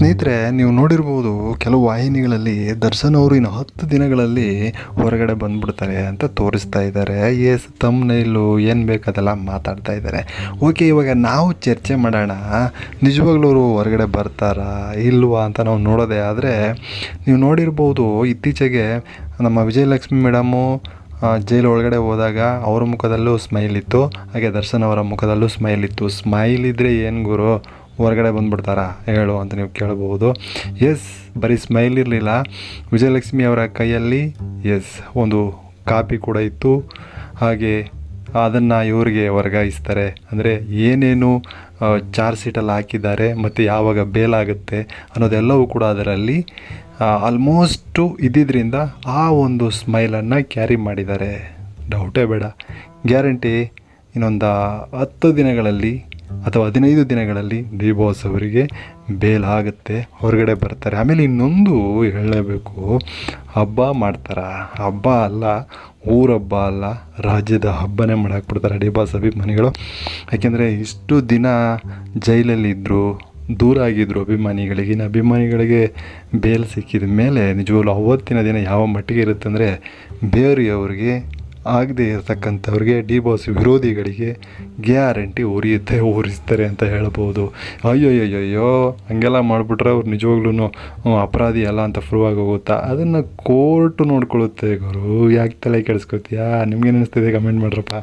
ಸ್ನೇಹಿತರೆ, ನೀವು ನೋಡಿರ್ಬೋದು ಕೆಲವು ವಾಹಿನಿಗಳಲ್ಲಿ ದರ್ಶನ್ ಅವರು ಇನ್ನು ಹತ್ತು ದಿನಗಳಲ್ಲಿ ಹೊರಗಡೆ ಬಂದ್ಬಿಡ್ತಾರೆ ಅಂತ ತೋರಿಸ್ತಾ ಇದ್ದಾರೆ. ಎಸ್ ತಮ್ಮನೈಲು ಏನು ಬೇಕದೆಲ್ಲ ಮಾತಾಡ್ತಾ ಇದ್ದಾರೆ. ಓಕೆ ಇವಾಗ ನಾವು ಚರ್ಚೆ ಮಾಡೋಣ. ನಿಜವಾಗ್ಲೂ ಅವರು ಹೊರಗಡೆ ಬರ್ತಾರಾ, ಇಲ್ವಾ ಅಂತ ನಾವು ನೋಡೋದೇ ಆದರೆ, ನೀವು ನೋಡಿರ್ಬೋದು ಇತ್ತೀಚೆಗೆ ನಮ್ಮ ವಿಜಯಲಕ್ಷ್ಮಿ ಮೇಡಮು ಜೈಲು ಒಳಗಡೆ ಹೋದಾಗ ಅವರ ಮುಖದಲ್ಲೂ ಸ್ಮೈಲ್ ಇತ್ತು. ಹಾಗೆ ದರ್ಶನ್ ಅವರ ಮುಖದಲ್ಲೂ ಸ್ಮೈಲ್ ಇತ್ತು. ಸ್ಮೈಲ್ ಇದ್ದರೆ ಏನು ಗುರು? ಹೊರಗಡೆ ಬಂದ್ಬಿಡ್ತಾರಾ? ಹೇಳು ಅಂತ ನೀವು ಕೇಳಬಹುದು ಎಸ್ ಬರೀ ಸ್ಮೈಲ್ ಇರಲಿಲ್ಲ. ವಿಜಯಲಕ್ಷ್ಮಿ ಅವರ ಕೈಯಲ್ಲಿ ಎಸ್ ಒಂದು ಕಾಪಿ ಕೂಡ ಇತ್ತು. ಹಾಗೆ ಅದನ್ನು ಇವರಿಗೆ ವರ್ಗಾಯಿಸ್ತಾರೆ. ಅಂದರೆ ಏನೇನು ಚಾರ್ಜ್ ಶೀಟಲ್ಲಿ ಹಾಕಿದ್ದಾರೆ, ಮತ್ತು ಯಾವಾಗ ಬೇಲಾಗುತ್ತೆ ಅನ್ನೋದೆಲ್ಲವೂ ಕೂಡ ಅದರಲ್ಲಿ ಆಲ್ಮೋಸ್ಟು ಇದ್ದಿದ್ದರಿಂದ ಆ ಒಂದು ಸ್ಮೈಲನ್ನು ಕ್ಯಾರಿ ಮಾಡಿದ್ದಾರೆ. ಡೌಟೇ ಬೇಡ. ಗ್ಯಾರಂಟಿ ಇನ್ನೊಂದು ಹತ್ತು ದಿನಗಳಲ್ಲಿ ಅಥವಾ ಹದಿನೈದು ದಿನಗಳಲ್ಲಿ ಡಿ ಬಾಸ್ ಅವರಿಗೆ ಬೇಲ್ ಆಗುತ್ತೆ, ಹೊರಗಡೆ ಬರ್ತಾರೆ. ಆಮೇಲೆ ಇನ್ನೊಂದು ಹೇಳಲೇಬೇಕು ಹಬ್ಬ ಮಾಡ್ತಾರೆ? ಹಬ್ಬ ಅಲ್ಲ, ಊರಬ್ಬ ಅಲ್ಲ, ರಾಜ್ಯದ ಹಬ್ಬನೇ ಮಾಡಾಕ್ಬಿಡ್ತಾರೆ ಡಿ ಬಾಸ್ ಅಭಿಮಾನಿಗಳು. ಯಾಕೆಂದರೆ ಇಷ್ಟು ದಿನ ಜೈಲಲ್ಲಿದ್ದರು ದೂರ ಆಗಿದ್ದರು ಅಭಿಮಾನಿಗಳಿಗೆ, ಇನ್ನು ಅಭಿಮಾನಿಗಳಿಗೆ ಬೇಲ್ ಸಿಕ್ಕಿದ ಮೇಲೆ ನಿಜವಾಗ್ಲೂ ಅವತ್ತಿನ ದಿನ ಯಾವ ಮಟ್ಟಿಗೆ ಇರುತ್ತೆ ಅಂದರೆ ಬೇರೆಯವ್ರಿಗೆ ಆಗದೆ ಇರತಕ್ಕಂಥವ್ರಿಗೆ ಡಿ ಬಾಸ್ ವಿರೋಧಿಗಳಿಗೆ ಗ್ಯಾರಂಟಿ ಉರಿಯುತ್ತೆ ಉರಿಸ್ತಾರೆ ಅಂತ ಹೇಳ್ಬೋದು. ಅಯ್ಯೋಯ್ಯೋಯ್ಯೋ ಹಂಗೆಲ್ಲ ಮಾಡಿಬಿಟ್ರೆ ಅವ್ರು ನಿಜವಾಗ್ಲೂ ಅಪರಾಧಿ ಅಲ್ಲ ಅಂತ ಪ್ರೂವ್ ಆಗೋಗುತ್ತಾ? ಅದನ್ನು ಕೋರ್ಟು ನೋಡ್ಕೊಳ್ಳುತ್ತೆ ಗುರು. ಯಾಕೆ ತಲೆ ಕೆಡಿಸ್ಕೊತೀಯಾ? ನಿಮ್ಗೇನು ಅನಿಸ್ತಿದೆ? ಕಮೆಂಟ್ ಮಾಡ್ರಪ್ಪ.